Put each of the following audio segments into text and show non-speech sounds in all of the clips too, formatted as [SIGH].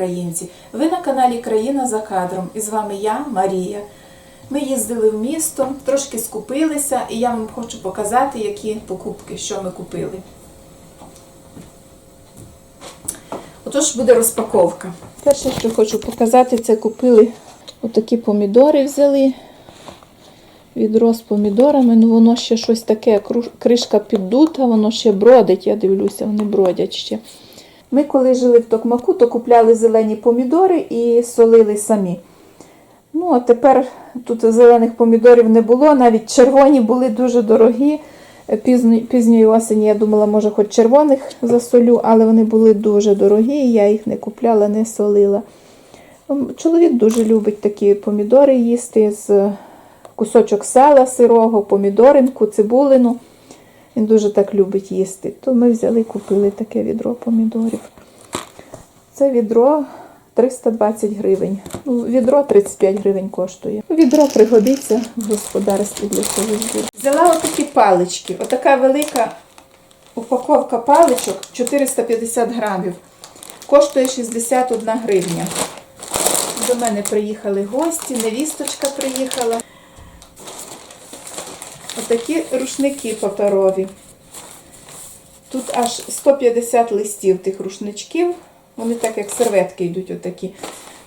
українці! Ви на каналі Країна за кадром і з вами я, Марія. Ми їздили в місто, трошки скупилися, і я вам хочу показати, які покупки, що ми купили. Отож буде розпаковка. Перше, що хочу показати, це купили отакі помідори взяли. Відро помідорами, ну воно ще щось таке, кришка піддута, воно ще бродить, я дивлюся, вони бродять ще. Ми коли жили в Токмаку, то купляли зелені помідори і солили самі. Ну, а тепер тут зелених помідорів не було, навіть червоні були дуже дорогі. Пізно, пізньої осені я думала, може, хоч червоних засолю, але вони були дуже дорогі, і я їх не купляла, не солила. Чоловік дуже любить такі помідори їсти з кусочок сала сирого, помідоринку, цибулину. Він дуже так любить їсти. То ми взяли і купили таке відро помідорів. Це відро 320 гривень. Ну, відро 35 гривень коштує. Відро пригодиться в господарстві для буде. Взяла отакі палички. Отака велика упаковка паличок 450 грамів. Коштує 61 гривня. До мене приїхали гості, невісточка приїхала. Отакі рушники паперові. Тут аж 150 листів тих рушничків. Вони так як серветки йдуть отакі.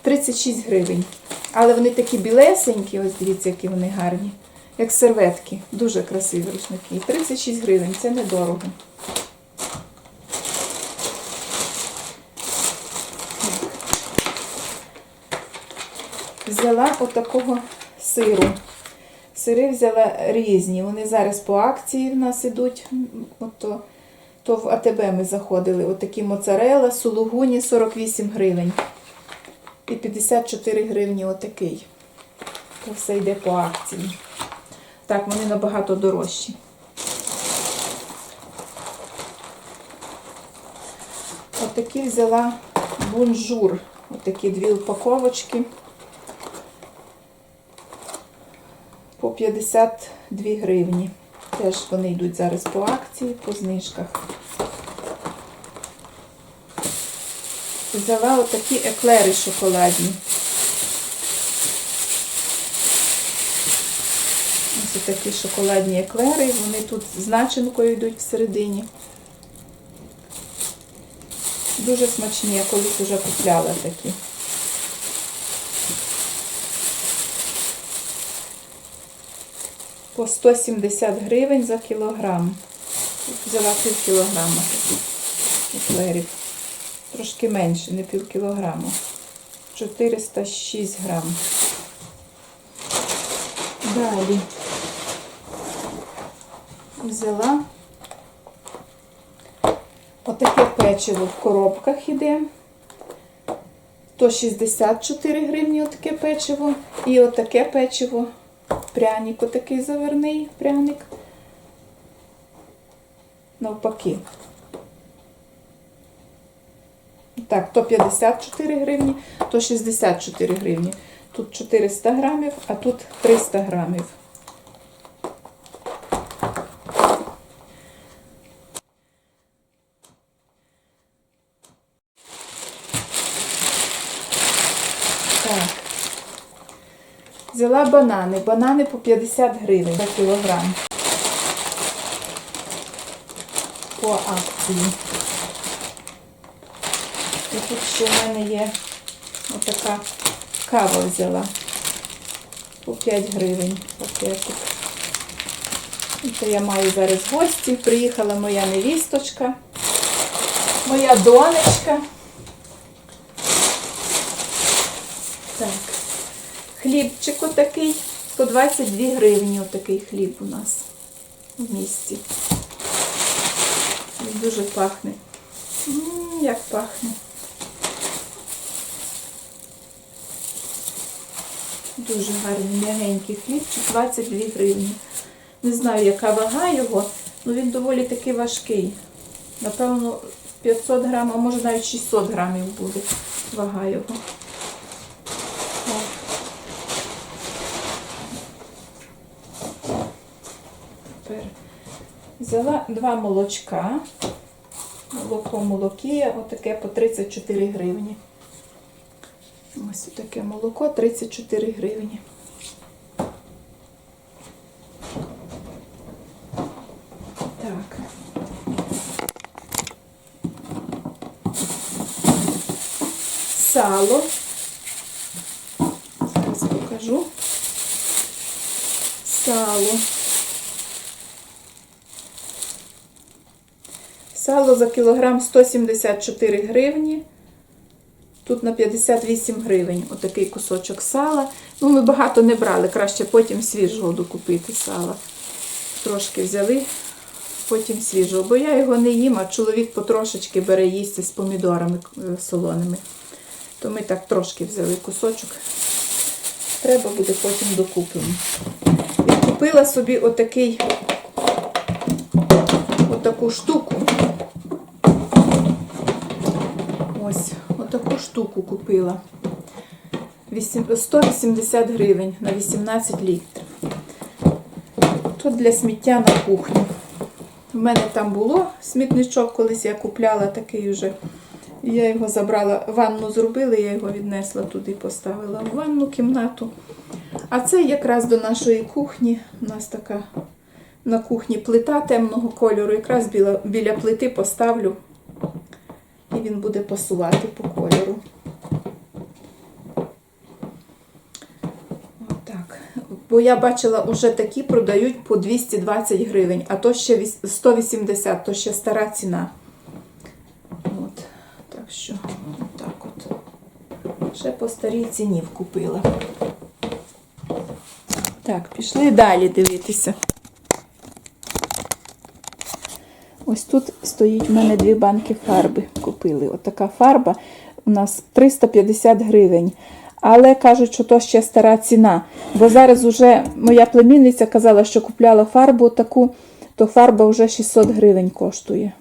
36 гривень. Але вони такі білесенькі, ось дивіться, які вони гарні. Як серветки. Дуже красиві рушники. 36 гривень, це недорого. Взяла отакого сиру. Сири взяла різні. Вони зараз по акції в нас ідуть. Ото, то в АТБ ми заходили. Отакі моцарела, сулугуні 48 гривень. І 54 гривні отакий. То все йде по акції. Так, вони набагато дорожчі. Отакі взяла бонжур. Отакі дві упаковочки. По 52 гривні. Теж вони йдуть зараз по акції, по знижках. Взяла отакі еклери шоколадні. Ось такі шоколадні еклери, вони тут з начинкою йдуть всередині. Дуже смачні, я колись вже купляла такі. По 170 гривень за кілограм. Взяла пів кілограма еклерів. Трошки менше, не пів кілограму. 406 грам. Далі взяла отаке печиво в коробках іде. То 64 гривні отаке печиво. І отаке печиво пряник, отакий заверний пряник. Навпаки. Так, то 54 гривні, то 64 гривні. Тут 400 грамів, а тут 300 грамів. Так. Взяла банани. Банани по 50 гривень за кілограм. По акції. І тут ще в мене є отака кава взяла. По 5 гривень пакетик. Це я маю зараз гості. Приїхала моя невісточка, моя донечка. Так. Хлібчик отакий, по 22 гривні отакий хліб у нас в місті. Він дуже пахне. М, як пахне. Дуже гарний м'ягенький хлібчик, 22 гривні. Не знаю, яка вага його, але він доволі таки важкий. Напевно, 500 грам, а може навіть 600 грамів буде вага його. Взяла два молочка. Молоко молокія, отаке по 34 гривні. Ось таке молоко 34 гривні. Так. Сало. Зараз покажу. Сало. За кілограм 174 гривні. Тут на 58 гривень отакий кусочок сала. Ну, ми багато не брали, краще потім свіжого докупити сала. Трошки взяли, потім свіжого. Бо я його не їм, а чоловік потрошечки бере їсти з помідорами е, солоними. То ми так трошки взяли кусочок. Треба буде потім докупимо. І купила собі отакий, отаку штуку. Ось, отаку штуку купила. 180 гривень на 18 літрів. Тут для сміття на кухню. У мене там було смітничок, колись я купляла такий вже. Я його забрала, ванну зробили, я його віднесла туди, поставила в ванну кімнату. А це якраз до нашої кухні. У нас така на кухні плита темного кольору. Якраз біля, біля плити поставлю і він буде пасувати по кольору. Бо я бачила, уже такі продають по 220 гривень, а то ще 180, то ще стара ціна. От. Так що, отак от. Ще по старій ціні вкупила. Так, пішли далі дивитися. Ось тут стоїть в мене дві банки фарби. Купили. Отака фарба у нас 350 гривень. Але кажуть, що то ще стара ціна. Бо зараз уже моя племінниця казала, що купляла фарбу таку, то фарба вже 600 гривень коштує.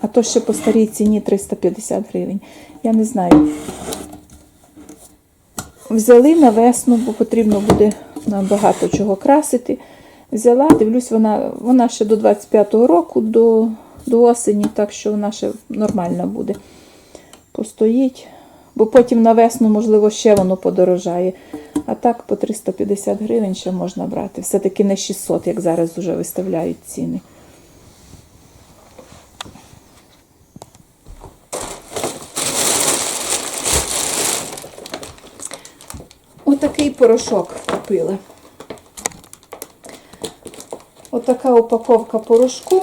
А то ще по старій ціні 350 гривень. Я не знаю. Взяли на весну, бо потрібно буде нам багато чого красити. Взяла, дивлюсь, вона, вона ще до 25-го року, до, до осені, так що вона ще нормальна буде. Постоїть. Бо потім на весну, можливо, ще воно подорожає. А так по 350 гривень ще можна брати. Все-таки не 600, як зараз вже виставляють ціни. Отакий порошок купила. Отака упаковка порошку.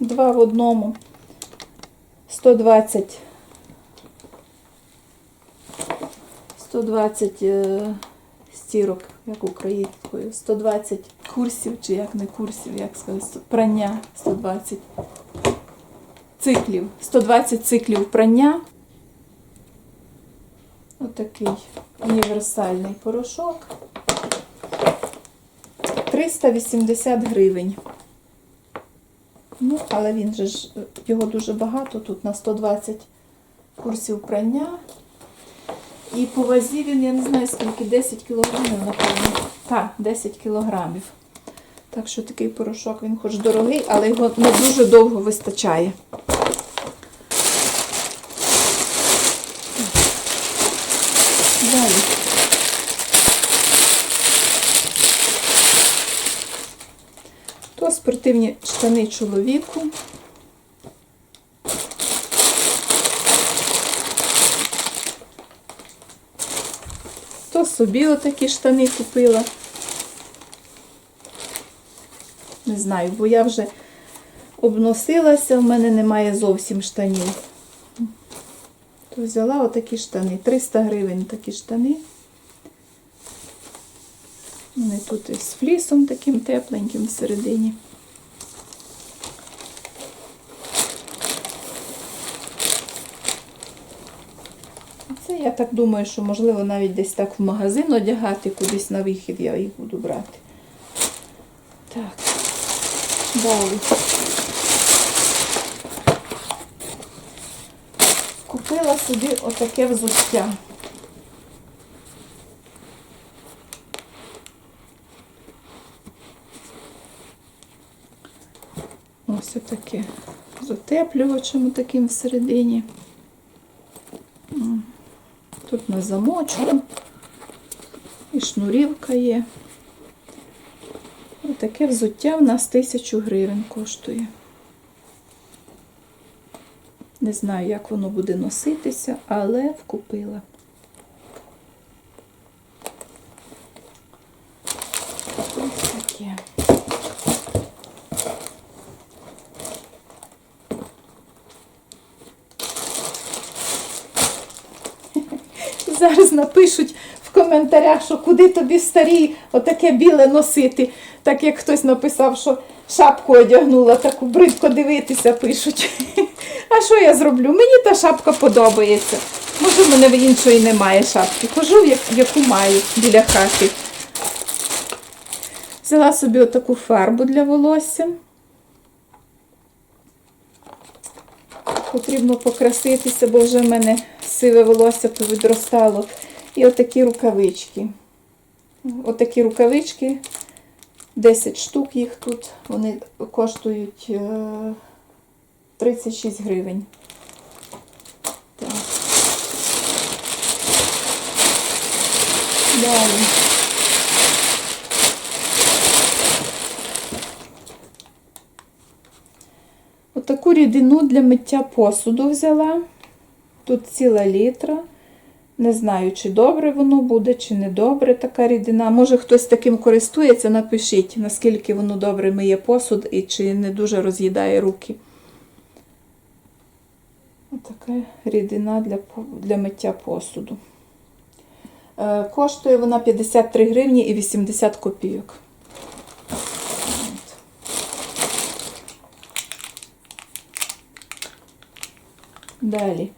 Два в одному. 120. 120 е, стірок, як українською. 120 курсів, чи як не курсів, як сказати, прання 120 циклів. 120 циклів прання. Отакий універсальний порошок. 380 гривень. Ну, але він же ж, його дуже багато, тут на 120 курсів прання. І по він, я не знаю скільки, 10 кілограмів, напевно. Так, 10 кілограмів. Так що такий порошок, він хоч дорогий, але його не дуже довго вистачає. Далі. То спортивні штани чоловіку. Собі отакі штани купила. Не знаю, бо я вже обносилася, в мене немає зовсім штанів. То взяла отакі штани. 300 гривень такі штани. Вони тут із флісом таким тепленьким всередині. Я так думаю, що можливо навіть десь так в магазин одягати, кудись на вихід я їх буду брати. Так, далі. Купила собі отаке взуття. Ось отаке. З утеплювачем таким всередині. На замочку. І шнурівка є. Отаке взуття в нас тисячу гривень коштує. Не знаю, як воно буде носитися, але вкупила. Ось таке. Зараз напишуть в коментарях, що куди тобі старі отаке біле носити. Так як хтось написав, що шапку одягнула, таку бридко дивитися пишуть. [LAUGHS] А що я зроблю? Мені та шапка подобається. Може, в мене в іншої немає шапки. Хожу, яку маю біля хати. Взяла собі отаку фарбу для волосся. Потрібно покраситися, бо вже в мене сиве волосся повідростало. І отакі рукавички. Отакі рукавички, 10 штук їх тут. Вони коштують е, 36 гривень. Так. Далі. Отаку рідину для миття посуду взяла. Тут ціла літра. Не знаю, чи добре воно буде, чи не добре така рідина. Може хтось таким користується, напишіть, наскільки воно добре миє посуд і чи не дуже роз'їдає руки. Отака рідина для, для миття посуду. Е, коштує вона 53 гривні і 80 копійок. Далі.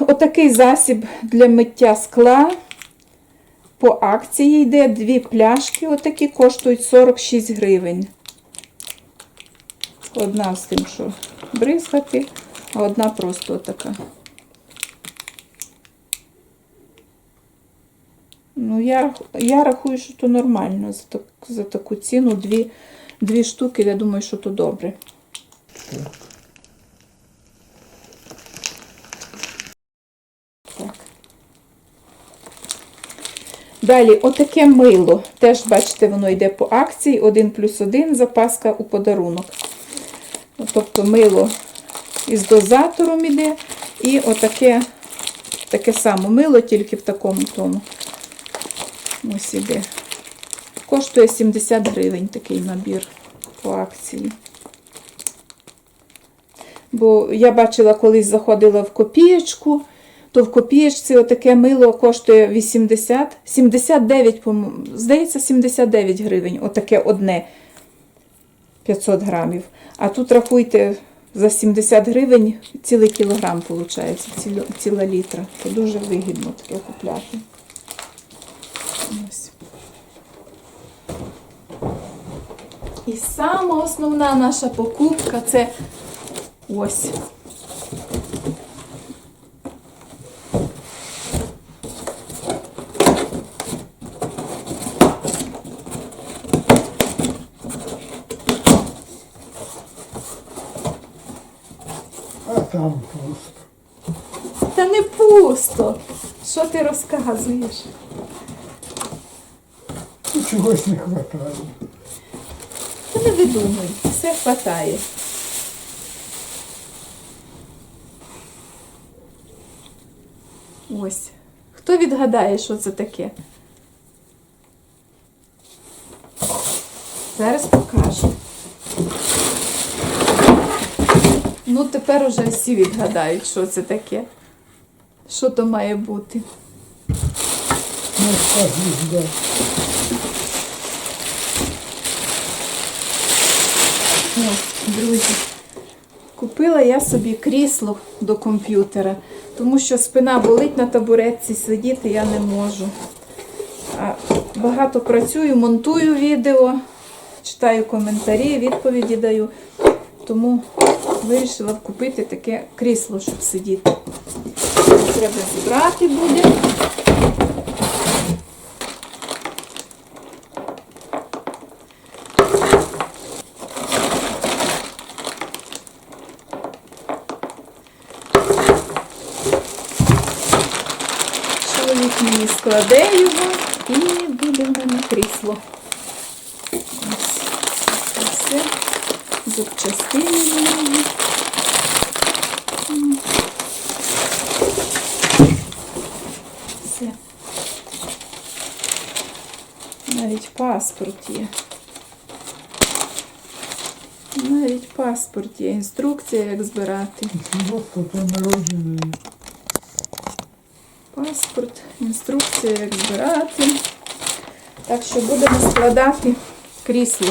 Отакий засіб для миття скла. По акції йде дві пляшки, отакі коштують 46 гривень. Одна з тим, що бризгати, а одна просто отака. Ну, я, я рахую, що то нормально за, так, за таку ціну. Дві, дві штуки, я думаю, що то добре. Так. Далі, отаке мило. Теж, бачите, воно йде по акції 1 плюс 1, запаска у подарунок. Тобто мило із дозатором іде. І отаке таке саме мило, тільки в такому тому. Ось іде. Коштує 70 гривень такий набір по акції. Бо я бачила, колись заходила в копієчку, то в копієчці отаке мило коштує 80, 79, по-моєму, здається, 79 гривень. Отаке одне 500 грамів. А тут рахуйте, за 70 гривень цілий кілограм виходить, ціла, ціла літра. Це дуже вигідно таке купляти. Ось. І сама основна наша покупка це ось. А там пусто. Та не пусто. Що ти розказуєш? І чогось не вистачає. Та не видумуй, все хватає. Ось. Хто відгадає, що це таке? Зараз покажу. Ну, тепер уже всі відгадають, що це таке. Що то має бути. Ось, друзі, купила я собі крісло до комп'ютера, тому що спина болить на табуретці, сидіти я не можу. А багато працюю, монтую відео, читаю коментарі, відповіді даю. Тому вирішила купити таке крісло, щоб сидіти. Треба зібрати буде. кладе його і буде в мене крісло. Ось це все. До нього. М. Все. Навіть паспорт є. Навіть паспорт є, інструкція, як збирати. Паспорт, інструкція, як збирати. Так що будемо складати крісло.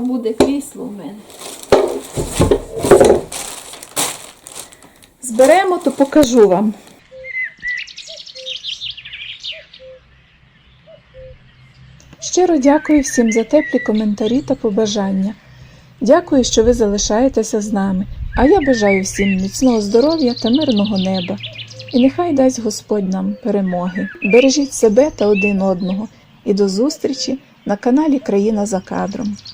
Буде крісло в мене. Зберемо, то покажу вам. Щиро дякую всім за теплі коментарі та побажання. Дякую, що ви залишаєтеся з нами, а я бажаю всім міцного здоров'я та мирного неба. І нехай дасть Господь нам перемоги. Бережіть себе та один одного. І до зустрічі на каналі Країна за кадром.